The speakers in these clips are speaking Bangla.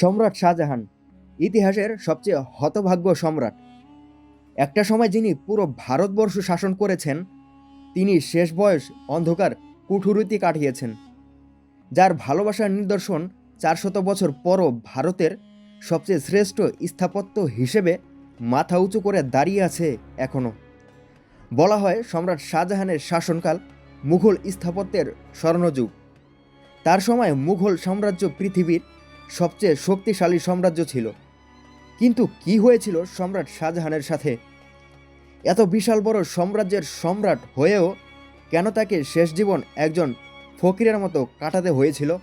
সম্রাট শাহজাহান ইতিহাসের সবচেয়ে হতভাগ্য সম্রাট। একটা সময় যিনি পুরো ভারতবর্ষ শাসন করেছেন, তিনি শেষ বয়স অন্ধকার কুঠুরিতে কাটিয়েছেন, যার ভালোবাসার নিদর্শন চারশত বছর পরও ভারতের সবচেয়ে শ্রেষ্ঠ স্থাপত্য হিসেবে মাথা উঁচু করে দাঁড়িয়ে আছে এখনও। বলা হয় সম্রাট শাহজাহানের শাসনকাল মুঘল স্থাপত্যের স্বর্ণযুগ। তার সময় মুঘল সাম্রাজ্য পৃথিবীর সবচেয়ে শক্তিশালী সাম্রাজ্য ছিল। কিন্তু কি হয়েছিল সম্রাট শাহজাহানের সাথে? এত বিশাল বড় সাম্রাজ্যের সম্রাট হয়েও কেন তাকে শেষ জীবন একজন ফকিরের মতো কাটাতে হয়েছিল?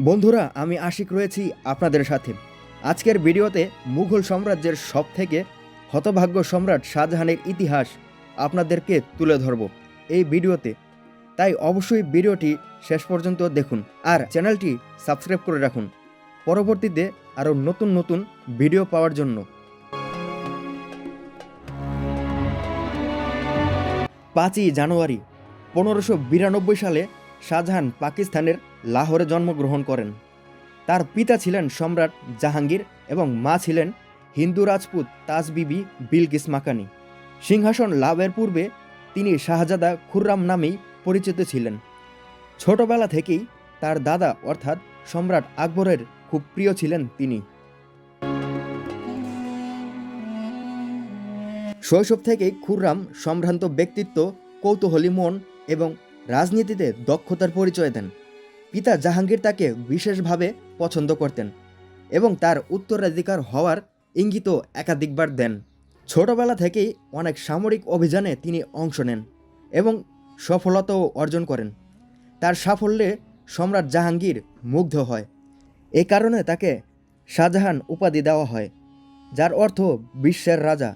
বন্ধুরা, আমি আশিক রয়েছি আপনাদের সাথে। আজকের ভিডিওতে মুঘল সাম্রাজ্যের সব থেকে হতভাগ্য সম্রাট শাহজাহানের ইতিহাস আপনাদেরকে তুলে ধরব। এই ভিডিওতে তাই অবশ্যই ভিডিওটি শেষ পর্যন্ত দেখুন আর চ্যানেলটি সাবস্ক্রাইব করে রাখুন। পরবর্তীতে আরও নতুন নতুন ভিডিও পাওয়ার জন্য। পাঁচই জানুয়ারি, পনেরোশো বিরানব্বই সালে শাহজাহান পাকিস্তানের লাহোরে জন্মগ্রহণ করেন। তার পিতা ছিলেন সম্রাট জাহাঙ্গীর এবং মা ছিলেন হিন্দু রাজপুত তাজ বিবি বিলকিস মাকানি। সিংহাসন লাভের পূর্বে তিনি শাহজাদা খুররাম নামেই পরিচিত ছিলেন। ছোটবেলা থেকেই তার দাদা অর্থাৎ সম্রাট আকবরের খুব প্রিয় ছিলেন তিনি। শৈশব থেকেই খুররাম সম্ভ্রান্ত ব্যক্তিত্ব, কৌতূহলী মন এবং রাজনীতিতে দক্ষতার পরিচয় দেন। পিতা জাহাঙ্গীর তাকে বিশেষভাবে পছন্দ করতেন এবং তার উত্তরাধিকার হওয়ার ইঙ্গিতও একাধিকবার দেন। ছোটবেলা থেকেই অনেক সামরিক অভিযানে তিনি অংশ নেন এবং সফলতাও অর্জন করেন। তার সাফল্যে সম্রাট জাহাঙ্গীর মুগ্ধ হয়। এ কারণে তাকে শাহজাহান উপাধি দেওয়া হয়, যার অর্থ বিশ্বের রাজা।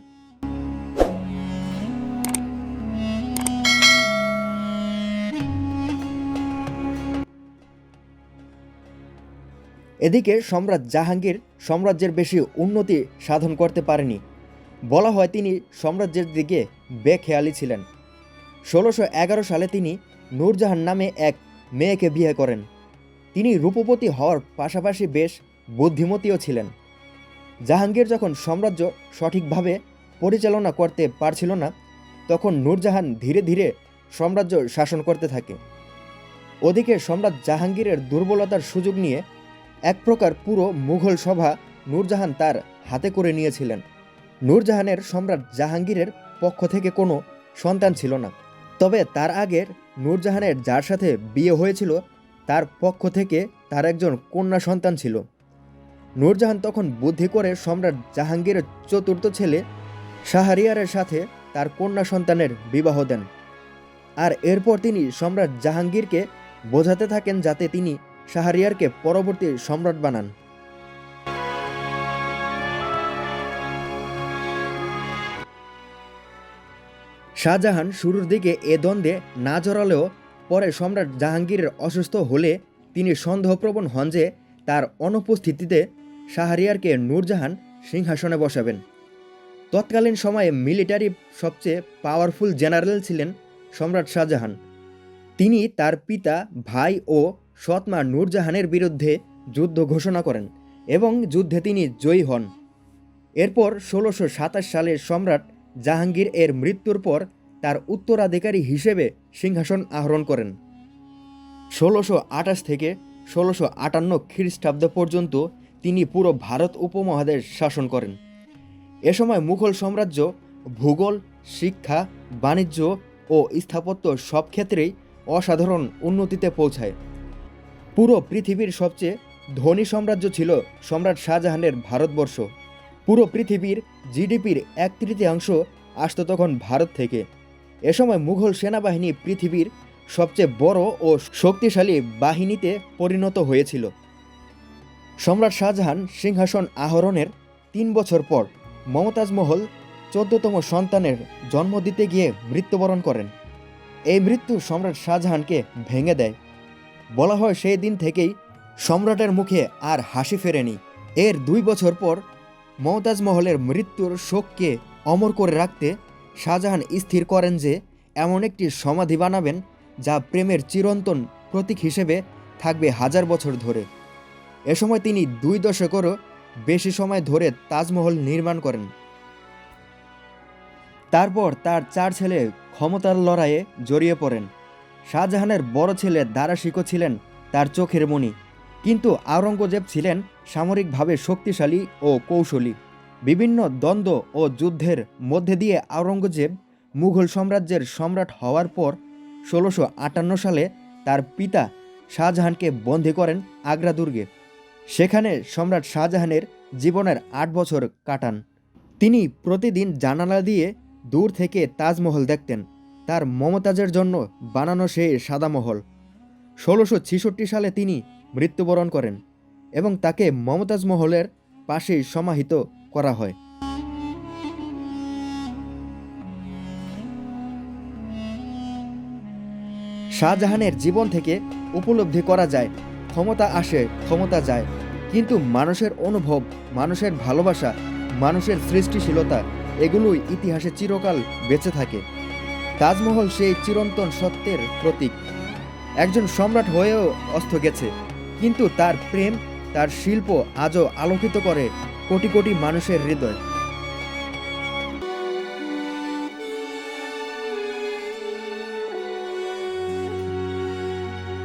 এদিকে সম্রাট জাহাঙ্গীর সাম্রাজ্যের বেশি উন্নতি সাধন করতে পারেনি। বলা হয় তিনি সাম্রাজ্যের দিকে বেখেয়ালি ছিলেন। ষোলোশো এগারো সালে তিনি নূরজাহান নামে এক মেয়েকে বিয়ে করেন। তিনি রূপপতি হওয়ার পাশাপাশি বেশ বুদ্ধিমতীও ছিলেন। জাহাঙ্গীর যখন সাম্রাজ্য সঠিকভাবে পরিচালনা করতে পারছিল না, তখন নূরজাহান ধীরে ধীরে সাম্রাজ্য শাসন করতে থাকে। ওদিকে সম্রাট জাহাঙ্গীরের দুর্বলতার সুযোগ নিয়ে এক প্রকার পুরো মুঘল সভা নূরজাহান তার হাতে করে নিয়েছিলেন। নূরজাহানের সম্রাট জাহাঙ্গীরের পক্ষ থেকে কোনো সন্তান ছিল না। তবে তার আগের নূরজাহানের যার সাথে বিয়ে হয়েছিল, তার পক্ষ থেকে তার একজন কন্যা সন্তান ছিল। নূরজাহান তখন বুদ্ধি করে সম্রাট জাহাঙ্গীরের চতুর্থ ছেলে শাহরিয়ারের সাথে তার কন্যা সন্তানের বিবাহ দেন। আর এরপর তিনি সম্রাট জাহাঙ্গীরকে বোঝাতে থাকেন যাতে তিনি শাহরিয়ারকে পরবর্তী সম্রাট বানান। শাহজাহান শুরুর দিকে এ দ্বন্দ্বে না জড়ালেও পরে সম্রাট জাহাঙ্গীরের অসুস্থ হলে তিনি সন্দেহপ্রবণ হন যে তার অনুপস্থিতিতে শাহরিয়ারকে নূরজাহান সিংহাসনে বসাবেন। তৎকালীন সময়ে মিলিটারি সবচেয়ে পাওয়ারফুল জেনারেল ছিলেন সম্রাট শাহজাহান। তিনি তার পিতা, ভাই ও সৎমা নূরজাহানের বিরুদ্ধে যুদ্ধ ঘোষণা করেন এবং যুদ্ধে তিনি জয়ী হন। এরপর ষোলোশো সাতাশ সালের সম্রাট জাহাঙ্গীর এর মৃত্যুর পর তার উত্তরাধিকারী হিসেবে সিংহাসন আহরণ করেন। ষোলোশো আঠাশ থেকে ষোলোশো আটান্ন খ্রিস্টাব্দ পর্যন্ত তিনি পুরো ভারত উপমহাদেশ শাসন করেন। এ সময় মুঘল সাম্রাজ্য, ভূগোল, শিক্ষা, বাণিজ্য ও স্থাপত্য সব ক্ষেত্রেই অসাধারণ উন্নতিতে পৌঁছায়। পুরো পৃথিবীর সবচেয়ে ধনী সাম্রাজ্য ছিল সম্রাট শাহজাহানের ভারতবর্ষ। পুরো পৃথিবীর জিডিপির এক তৃতীয়াংশ আসত তখন ভারত থেকে। এ সময় মুঘল সেনাবাহিনী পৃথিবীর সবচেয়ে বড় ও শক্তিশালী বাহিনীতে পরিণত হয়েছিল। সম্রাট শাহজাহান সিংহাসন আহরণের তিন বছর পর মমতাজ মহল চোদ্দতম সন্তানের জন্ম দিতে গিয়ে মৃত্যুবরণ করেন। এই মৃত্যু সম্রাট শাহজাহানকে ভেঙে দেয়। বলা হয় সেই দিন থেকেই সম্রাটের মুখে আর হাসি ফেরেনি। এর দুই বছর পর মমতাজ মহলের মৃত্যুর শোককে অমর করে রাখতে শাহজাহান স্থির করেন যে, এমন একটি সমাধি বানাবেন যা প্রেমের চিরন্তন প্রতীক হিসেবে থাকবে হাজার বছর ধরে। এ সময় তিনি দুই দশকেরও বেশি সময় ধরে তাজমহল নির্মাণ করেন। তারপর তার চার ছেলে ক্ষমতার লড়াইয়ে জড়িয়ে পড়েন। শাহজাহানের বড় ছেলে দারাশিকো ছিলেন তার চোখের মণি। কিন্তু আওরঙ্গজেব ছিলেন সামরিকভাবে শক্তিশালী ও কৌশলী। বিভিন্ন দ্বন্দ্ব ও যুদ্ধের মধ্যে দিয়ে আওরঙ্গজেব মুঘল সাম্রাজ্যের সম্রাট হওয়ার পর ষোলোশো আটান্ন সালে তার পিতা শাহজাহানকে বন্দী করেন আগ্রা দুর্গে সেখানে সম্রাট শাহজাহানের জীবনের আট বছর কাটান। তিনি প্রতিদিন জানালা দিয়ে দূর থেকে তাজমহল দেখতেন। তার মমতাজের জন্য বানানো সেই সাদা মহল ষোলোশো ছেষট্টি সালে তিনি মৃত্যুবরণ করেন এবং তাকে মমতাজ মহলের পাশেই সমাহিত করা হয়। শাহজাহানের জীবন থেকে উপলব্ধি করা যায়, ক্ষমতা আসে, ক্ষমতা যায়, কিন্তু মানুষের অনুভব, মানুষের ভালোবাসা, মানুষের সৃষ্টিশীলতা, এগুলোই ইতিহাসে চিরকাল বেঁচে থাকে। তাজমহল সেই চিরন্তন সত্যের প্রতীক। একজন সম্রাট হয়েও অস্ত গেছে। কিন্তু তার প্রেম তার শিল্প আজও আলোকিত করে কোটি কোটি মানুষের হৃদয়।